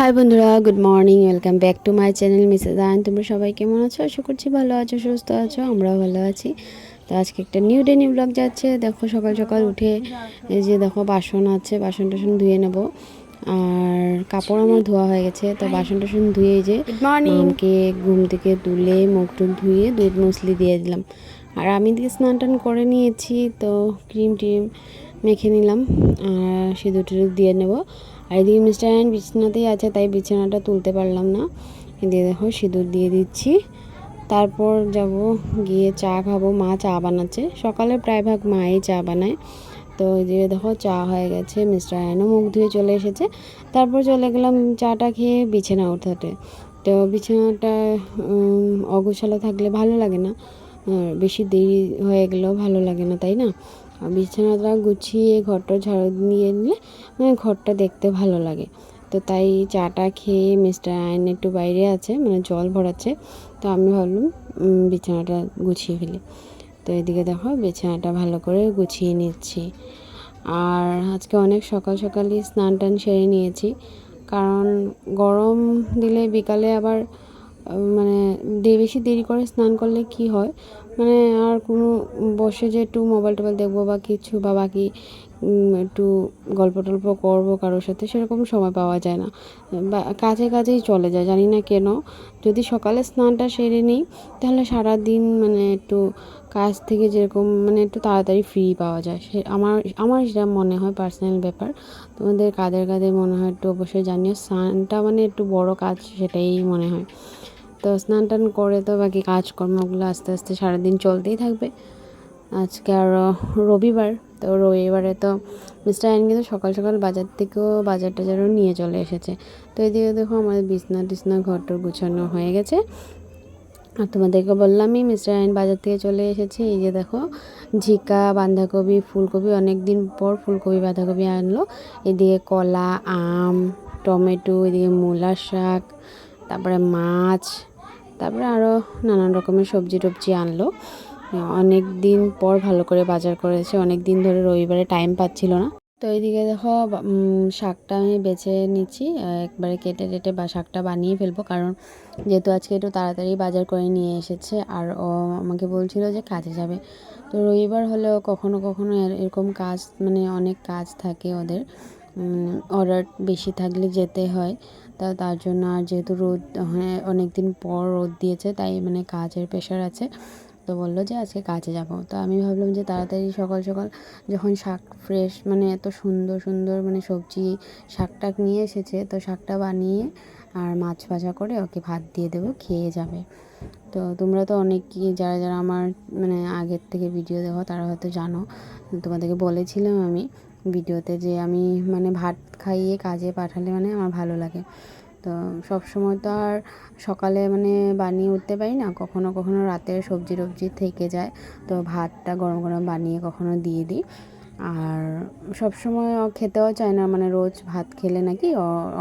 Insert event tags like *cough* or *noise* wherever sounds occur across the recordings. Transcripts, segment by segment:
High বন্ধুরা good morning welcome back to my channel Mrs ion তোমরা সবাই কেমন আছো? আশা করছি ভালো আছো সুস্থ আছো আমরাও ভালো আছি। তো আজকে একটা নিউ ডে নিউ ব্লগ যাচ্ছে। দেখো সকাল সকাল উঠে এই যে দেখো বাসন আছে বাসন টাসন ধুয়ে নেব। আর কাপড় আমার ধোয়া হয়ে গেছে তো বাসন টাসন ধুয়ে যে মামকে ঘুম থেকে তুলে মুখ টুক ধুয়ে দুধ মুসলি দিয়ে দিলাম। আর আমি দিকে স্নান টান করে নিয়েছি তো ক্রিম টিম মেখে নিলাম। আর সিঁদুর টিঁদুর দিয়ে নেব। আর এদিকে মিস্টার অ্যান্ড বিছানাতেই আছে, তাই বিছানাটা তুলতে পারলাম না। এদিকে দেখো সিঁদুর দিয়ে দিচ্ছি। তারপর যাব গিয়ে চা খাব, মা চা বানাচ্ছে। সকালে প্রায় ভাগ মাই চা বানায়। তো এদিকে দেখো, চা হয়ে গেছে, মিস্টার অ্যানও মুখ ধুয়ে চলে এসেছে। তারপর চলে গেলাম চাটা খেয়ে বিছানা ওঠাতে। তো বিছানাটা অগোছালো থাকলে ভালো লাগে না। বেশি দেরি হয়ে গেলেও ভালো লাগে না, তাই না? বিছানাটা গুছিয়ে ঘরটা ঝাড়ু দিয়ে নিলে মানে ঘরটা দেখতে ভালো লাগে। তো তাই চাটা খেয়ে মিস্টার আয়ন একটু বাইরে আছে মানে জল ভরাচ্ছে। তো আমি ভাবলাম বিছানাটা গুছিয়ে ফেলি। তো এদিকে দেখো, বিছানাটা ভালো করে গুছিয়ে নিচ্ছি। আর আজকে অনেক সকাল সকালই স্নান টান সেরে নিয়েছি। কারণ গরম দিলে বিকালে আবার মানে বেশি দেরি করে স্নান করলে কি হয়? মানে আর কোনো বসে যে একটু মোবাইল টোবাইল দেখব বা কিছু বা বাকি একটু গল্প টল্প করব কারোর সাথে, সেরকম সময় পাওয়া যায় না। বা কাজে কাজেই চলে যায়, জানি না কেন। যদি সকালে স্নানটা সেরে নিই, তাহলে সারা দিন মানে একটু কাজ থেকে যেরকম মানে একটু তাড়াতাড়ি ফ্রি পাওয়া যায়। সে আমার আমার সেটা মনে হয় পার্সোনাল ব্যাপার, তোমাদের কাদের কাদের মনে হয় একটু অবশ্যই জানিও। স্নানটা মানে একটু বড় কাজ সেটাই মনে হয়। তো স্নান টান করে তো বাকি কাজকর্মগুলো আস্তে আস্তে সারাদিন চলতেই থাকবে। আজকে আর রবিবার, তো রবিবারে তো মিস্টার আইন কিন্তু সকাল সকাল বাজার থেকেও বাজার টাজারও নিয়ে চলে এসেছে। তো এদিকে দেখো আমাদের বিছনা টিছনা ঘরটর গুছানো হয়ে গেছে। আর তোমাদেরকে বললামই মিস্টার আইন বাজার থেকে চলে এসেছে। এই যে দেখো, ঝিকা, বাঁধাকপি, ফুলকপি অনেক দিন পর ফুলকপি, বাঁধাকপি আনলো। এদিকে কলা, আম, টমেটো, এদিকে মূলা শাক, তারপরে মাছ তারপরে আরও নানান রকমের সবজি টবজি আনলো। অনেক দিন পর ভালো করে বাজার করেছে, অনেক দিন ধরে রবিবারে টাইম পাচ্ছিল না। তো এইদিকে দেখো শাকটা আমি বেছে নিচ্ছি একবারে কেটে কেটে বা, শাকটা বানিয়ে ফেলব। কারণ যেহেতু আজকে একটু তাড়াতাড়ি বাজার করে নিয়ে এসেছে, আর ও আমাকে বলছিল যে কাজে যাবে। তো রবিবার হলেও কখনো কখনো এরকম কাজ মানে অনেক কাজ থাকে ওদের। অর্ডার বেশি থাকলে যেতে হয়। তা তার জন্য আর যেহেতু রোদ হ্যাঁ অনেক দিন পর রোদ দিয়েছে, তাই মানে কাজের প্রেশার আছে। তো বলল যে আজকে কাজে যাব। তো আমি ভাবলাম যে তাড়াতাড়ি সকাল সকাল যখন শাক ফ্রেশ মানে এত সুন্দর সুন্দর মানে সবজি শাক টাক নিয়ে এসেছে, তো শাকটা বানিয়ে আর মাছ ভাজা করে ওকে ভাত দিয়ে দেবো, খেয়ে যাবে। তো তোমরা তো অনেকই যারা যারা আমার মানে আগের থেকে ভিডিও দেখো, তারা হয়তো জানো। তোমাদেরকে বলেছিলাম আমি ভিডিওতে যে আমি মানে ভাত খাইয়ে কাজে পাঠালে মানে আমার ভালো লাগে। তো সব সময় তো আর সকালে মানে বানিয়ে উঠতে পারি না, কখনো কখনো রাতের সবজি টবজি থেকে যায়। তো ভাতটা গরম গরম বানিয়ে কখনো দিয়ে দিই। আর সব সময় ও খেতেও চায় না মানে রোজ ভাত খেলে নাকি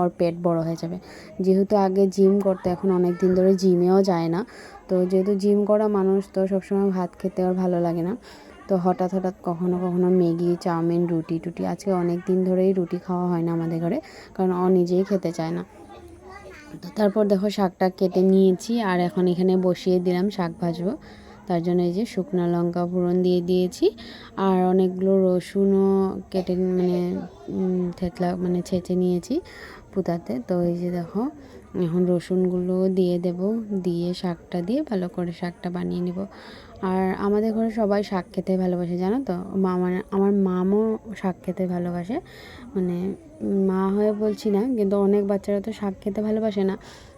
ওর পেট বড় হয়ে যাবে। যেহেতু আগে জিম করতে, এখন অনেক দিন ধরে জিমেও যায় না। তো যেহেতু জিম করা মানুষ, তো সবসময় ভাত খেতে ওর ভালো লাগে না। তো হঠাৎ হঠাৎ কখনো কখনো ম্যাগি, চাউমিন, রুটি টুটি আজকে অনেক দিন ধরেই রুটি খাওয়া হয় না আমাদের ঘরে, কারণ ও নিজেই খেতে চায় না। তো তারপর দেখো শাকটা কেটে নিয়েছি আর এখন এখানে বসিয়ে দিলাম শাক ভাজবো। তার জন্য এই যে শুকনো লঙ্কা ফোড়ন দিয়ে দিয়েছি আর অনেকগুলো রসুনও কেটে মানে থেতলা মানে ছেঁচে নিয়েছি পুতাতে। তো এই যে দেখো, এখন রসুনগুলো দিয়ে দেব, দিয়ে শাকটা দিয়ে ভালো করে শাকটা বানিয়ে নেব। আর আমাদের ঘরে সবাই শাক খেতে ভালোবাসে, জানো তো? মা মানে আমার মামও শাক খেতে ভালোবাসে। মানে মা হয়ে বলছি না, কিন্তু অনেক বাচ্চারা তো শাক খেতে ভালোবাসে না।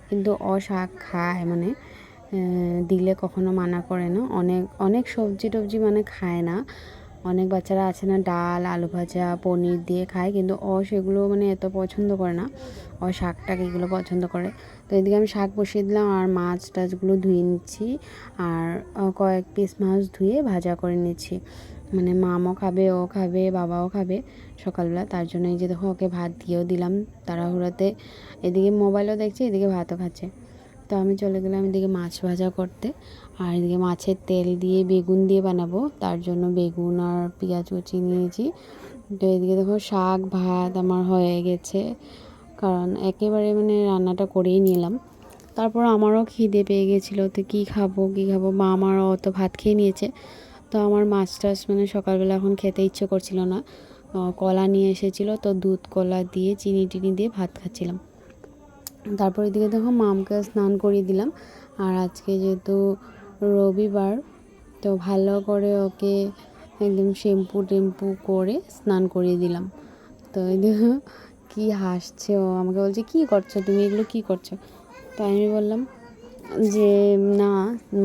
কিন্তু ও শাক খায় মানে দিলে কখনো মানা করে না। অনেক অনেক সবজি টবজি মানে খায় না। অনেক বাচ্চারা আছে না, ডাল, আলু ভাজা, পনির দিয়ে খায়, কিন্তু অ সেগুলো মানে এত পছন্দ করে না। অ শাক টাক এগুলো পছন্দ করে। তো এদিকে আমি শাক বসিয়ে দিলাম আর মাছ টাছগুলো ধুয়ে নিচ্ছি আর কয়েক পিস মাছ ধুয়ে ভাজা করে নিচ্ছি। মানে মামও খাবে, ও খাবে, বাবাও খাবে সকালবেলা। তার জন্য এই যে দেখো, ওকে ভাত দিয়েও দিলাম তাড়াহুড়াতে। এদিকে মোবাইলও দেখছে, এদিকে ভাতও খাচ্ছে। তো আমি চলে গেলাম এদিকে মাছ ভাজা করতে। আর এদিকে মাছের তেল দিয়ে বেগুন দিয়ে বানাবো। তার জন্য বেগুন আর পেঁয়াজ কুচি নিয়েছি। তো এদিকে দেখো শাক, ভাত আমার হয়ে গেছে। কারণ একেবারে মানে রান্নাটা করেই নিলাম। তারপর আমারও খিদে পেয়ে গেছিল তো কী খাব কী খাব? মা আমারও অত ভাত খেয়ে নিয়েছে। তো আমার মাছ টাছ মানে সকালবেলা এখন খেতে ইচ্ছে করছিল না। কলা নিয়ে এসেছিল তো দুধ, কলা দিয়ে চিনি টিনি দিয়ে ভাত খাচ্ছিলাম। তারপর এদিকে দেখো মামকে স্নান করিয়ে দিলাম। আর আজকে যেহেতু রবিবার, তো ভালো করে ওকে একদম শ্যাম্পু টেম্পু করে স্নান করিয়ে দিলাম। তো কী হাসছে ও? আমাকে বলছে, কী করছ তুমি? এগুলো কী করছ? তো আমি বললাম যে, না,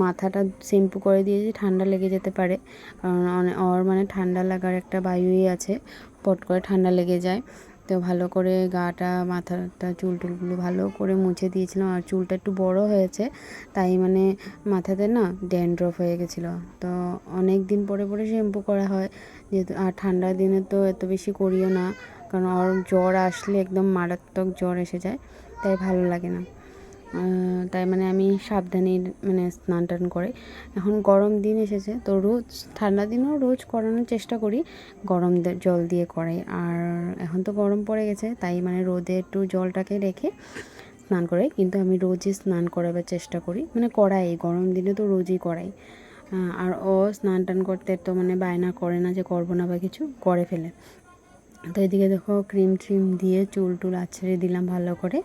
মাথাটা শ্যাম্পু করে দিয়েছি, ঠান্ডা লেগে যেতে পারে। কারণ ওর মানে ঠান্ডা লাগার একটা বায়ুই আছে, পট করে ঠান্ডা লেগে যায়। তো ভালো করে গাটা, মাথাটা চুল টুলগুলো ভালো করে মুছে দিয়েছিলাম। আর চুলটা একটু বড় হয়েছে, তাই মানে মাথাতে না ড্যান্ড্রফ হয়ে গেছিল। তো অনেক দিন পরে পরে শ্যাম্পু করা হয়। যেহেতু, আর ঠান্ডার দিনে তো এত বেশি করিও না। কারণ ওর জ্বর আসলে একদম মারাত্মক জ্বর এসে যায়, তাই ভালো লাগে না। তাই মানে আমি সাবধানে মানে স্নান টান করে, এখন গরম দিন এসেছে, তো রোজ ঠান্ডা দিনেও রোজ করানোর চেষ্টা করি, গরম জল দিয়ে করাই আর এখন তো গরম পড়ে গেছে, তাই মানে রোদে একটু জলটাকে রেখে স্নান করাই কিন্তু আমি রোজই স্নান করাবার চেষ্টা করি মানে করাই, গরম দিনে তো রোজই করাই। আর ও স্নান টান করতে তো মানে বায়না করে না যে করব না বা কিছু, করে ফেলে। তো এদিকে দেখো ক্রিম ট্রিম দিয়ে চুল টুল আছড়ে দিলাম ভালো করে।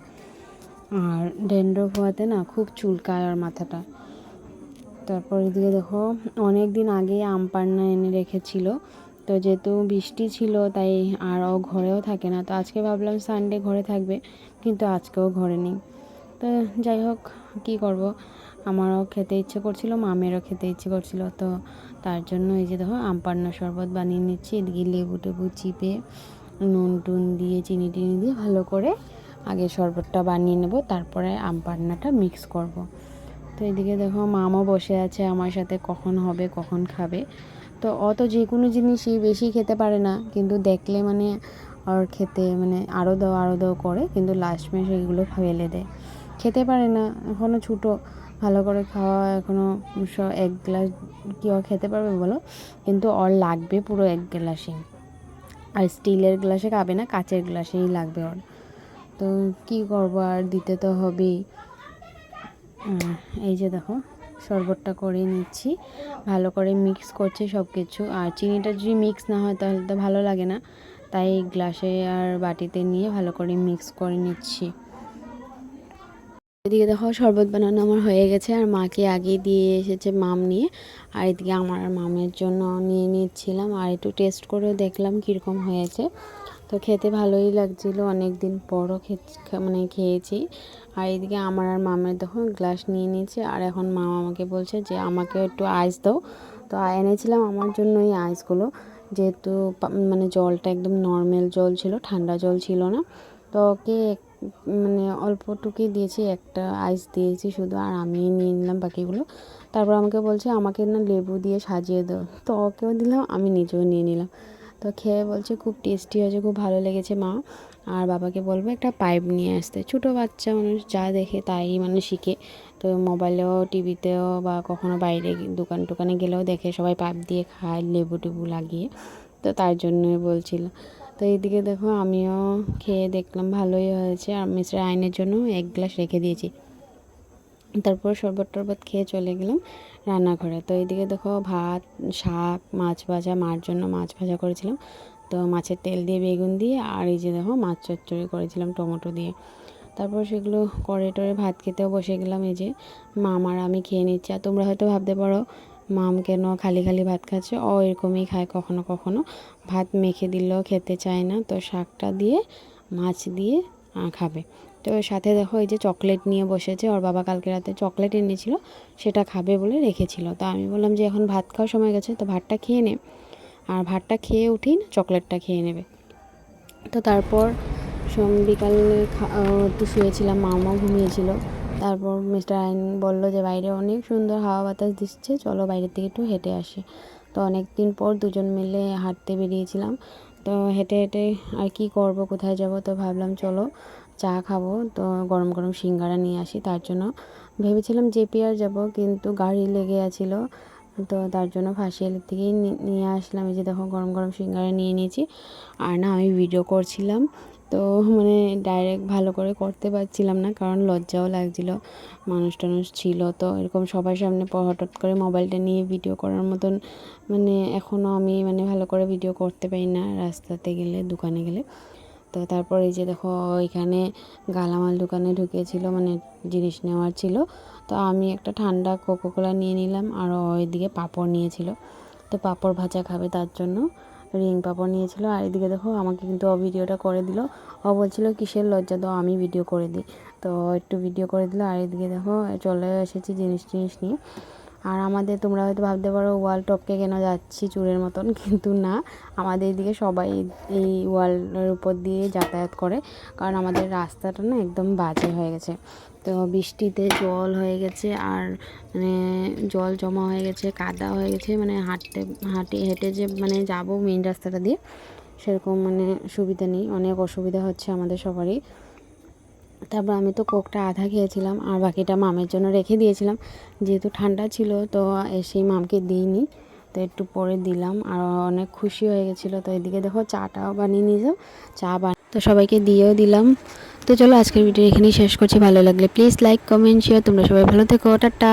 আর ড্যান্ড্রফ হওয়াতে না খুব চুলকায় আর মাথাটা। তারপর এদিকে দেখো অনেক দিন আগে আম পান্না এনে রেখেছিল। তো যেহেতু বৃষ্টি ছিল তাই আর ও ঘরেও থাকে না। তো আজকে ভাবলাম সানডে ঘরে থাকবে, কিন্তু আজকেও ঘরে নেই। তো যাই হোক, কী করব? আমারও খেতে ইচ্ছে করছিল, মামেরও খেতে ইচ্ছে করছিল, তো তার জন্য এই যে দেখো, আম পান্না শরবত বানিয়ে নিচ্ছি, এদিকে লেবু টেবু চিপে নুন টুন দিয়ে, চিনি টিনি দিয়ে ভালো করে আগে শরবতটা বানিয়ে নেব, তারপরে আম পান্নাটা মিক্স করব। তো এদিকে দেখো, মামও বসে আছে আমার সাথে, কখন হবে, কখন খাবে। তো অত যে কোনো জিনিসই বেশি খেতে পারে না, কিন্তু দেখলে মানে ওর খেতে মানে আরও দাও আরও দাও করে, কিন্তু লাস্ট মেশে এগুলো ফেলে দেয়। খেতে পারে না এখনও ছোটো, ভালো করে খাওয়া এখনও এক গ্লাস কি ও খেতে পারবে বলো? কিন্তু ওর লাগবে পুরো এক গ্লাসই। আর স্টিলের গ্লাসে খাবে না, কাচের গ্লাসেই লাগবে ওর। তো কি করব আর, দিতে তো হবেই। এই যে দেখো, শরবতটা করে নিচ্ছি। ভালো করে মিক্স করছি সব কিছু আর চিনিটা যদি মিক্স না হয়, তাহলে তো ভালো লাগে না। তাই গ্লাসে আর বাটিতে নিয়ে ভালো করে মিক্স করে নিচ্ছি। এদিকে দেখো শরবত বানানো আমার হয়ে গেছে, আর মাকে আগে দিয়ে এসেছে মাম নিয়ে। আর এদিকে আমার আর মামের জন্য নিয়ে নিচ্ছিলাম, আর একটু টেস্ট করেও দেখলাম কীরকম হয়েছে। তো খেতে ভালোই লাগছিল অনেক দিন পরও খে- মানে খেয়েছি। আর এদিকে আমার আর মামের দেখো গ্লাস নিয়ে নিয়েছে, আর এখন মা আমাকে বলছে যে আমাকে একটু আইস দাও। তো এনেছিলাম আমার জন্য এই আইসগুলো, যেহেতু মানে জলটা একদম নর্মাল জল ছিল, ঠান্ডা জল ছিল না। তো ওকে মানে অল্পটুকুই দিয়েছি, একটা আইস দিয়েছি শুধু, আর আমি নিয়ে নিলাম বাকিগুলো। তারপর আমাকে বলছে, আমাকে না লেবু দিয়ে সাজিয়ে দাও। তো ওকেও দিলাম, আমি নিজেও নিয়ে নিলাম। তো খেয়ে বলছে, খুব টেস্টি হয়েছে, খুব ভালো লেগেছে মা। আর বাবাকে বলব, একটা পাইপ নিয়ে আসতে। ছোটো বাচ্চা মানুষ, যা দেখে তাই মানে শিখে। তো মোবাইলেও, টিভিতেও বা কখনো বাইরে দোকান টোকানে গেলেও দেখে, সবাই পাইপ দিয়ে খায়, লেবু টেবু লাগিয়ে। তো তার জন্যই বলছিল। তো এইদিকে দেখো আমিও খেয়ে দেখলাম, ভালোই হয়েছে। আর মিস্টার আইনের জন্য এক গ্লাস রেখে দিয়েছি। তারপর শরবত টরবত খেয়ে চলে গেলাম রান্নাঘরে। তো এইদিকে দেখো ভাত, শাক, মাছ ভাজা, মার জন্য মাছ ভাজা করেছিলাম। তো মাছের তেল দিয়ে বেগুন দিয়ে, আর এই যে দেখো মাছ চচ্চড়ি করেছিলাম টমেটো দিয়ে। তারপর সেগুলো করে টরে ভাত খেতেও বসে গেলাম এই যে। মাম আর আমি খেয়ে নিচ্ছি। আর তোমরা হয়তো ভাবতে পারো মাম কেন খালি খালি ভাত খাচ্ছে? ও এরকমই খায় কখনো কখনো। ভাত মেখে দিলেও খেতে চায় না, তো শাকটা দিয়ে, মাছ দিয়ে খাবে। তো সাথে দেখো এই যে চকলেট নিয়ে বসেছে, ওর বাবা কালকে রাতে চকলেট এনেছিল, সেটা খাবে বলে রেখেছিল। তো আমি বললাম যে এখন ভাত খাওয়ার সময় গেছে, তো ভাতটা খেয়ে নে। আর ভাতটা খেয়ে উঠেই না চকলেটটা খেয়ে নেবে। তো তারপর বিকালে একটু শুয়েছিলাম, মামাও ঘুমিয়েছিল। তারপর মিস্টার আইন বলল যে, বাইরে অনেক সুন্দর হাওয়া বাতাস দিচ্ছে, চলো বাইরের থেকে একটু হেঁটে আসি। তো অনেক দিন পর দুজন মিলে হাঁটতে বেরিয়েছিলাম। তো হেঁটে হেঁটে আর কি করব, কোথায় যাব? তো ভাবলাম চলো চা খাব। তো গরম গরম সিঙ্গারা নিয়ে আসি, তার জন্য ভেবেছিলাম জেপিআর যাব, কিন্তু গাড়ি লেগে আছিল। তো তার জন্য ফাঁসিয়ালের থেকেই নিয়ে আসলাম। এই যে দেখো, গরম গরম সিঙ্গারা নিয়ে নিয়েছি। আর না, আমি ভিডিও করছিলাম। তো মানে ডাইরেক্ট ভালো করে করতে পারছিলাম না, কারণ লজ্জাও লাগছিল। মানুষ টানুষ ছিল তো, এরকম সবার সামনে হঠাৎ করে মোবাইলটা নিয়ে ভিডিও করার মতন মানে এখনও আমি মানে ভালো করে ভিডিও করতে পারি না রাস্তাতে গেলে, দোকানে গেলে। তো তারপর এই যে দেখো, এখানে গালামাল দোকানে ঢুকেছিল মানে জিনিস নেওয়ার ছিল। তো আমি একটা ঠান্ডা কোকোকোলা নিয়ে নিলাম, আর ওইদিকে পাঁপড় নিয়েছিল। তো পাঁপড় ভাজা খাবে তার জন্য। রিং পাঁপড় নিয়েছিল। আর এদিকে দেখো, আমাকে কিন্তু ও ভিডিওটা করে দিল। ও বলছিল, কিসের লজ্জা? তো আমি ভিডিও করে দিই। তো একটু ভিডিও করে দিল। আর এদিকে দেখো, চলে এসেছি জিনিস টিনিস নিয়ে। আর আমাদের তোমরা হয়তো ভাবতে পারো ওয়াল টপকে কেন যাচ্ছি চুরের মতন? *laughs* কিন্তু না, আমাদের এদিকে সবাই এই ওয়ালের উপর দিয়ে যাতায়াত করে। কারণ আমাদের রাস্তাটা না একদম বাজে হয়ে গেছে। তো বৃষ্টিতে জল হয়ে গেছে আর মানে জল জমা হয়ে গেছে, কাদা হয়ে গেছে মানে হাঁটতে, হাঁটে, হেঁটে যে মানে যাব মেন রাস্তাটা দিয়ে, সেরকম মানে সুবিধা নেই। অনেক অসুবিধা হচ্ছে আমাদের সবারই। তারপর আমি তো কোকটা আধা খেয়েছিলাম আর বাকিটা মামের জন্য রেখে দিয়েছিলাম। যেহেতু ঠান্ডা ছিল, তো সেই মামকে দিইনি। তো একটু পরে দিলাম আর অনেক খুশি হয়ে গেছিল। তো এদিকে দেখো চাটাও বানিয়ে নিয়ে যাও, চা বান তো সবাইকে দিয়েও দিলাম। তো চলো আজকের ভিডিও এখানেই শেষ করছি। ভালো লাগলে প্লিজ লাইক কমেন্ট শেয়ার তোমরা সবাই ভালো থেকো। টাটা।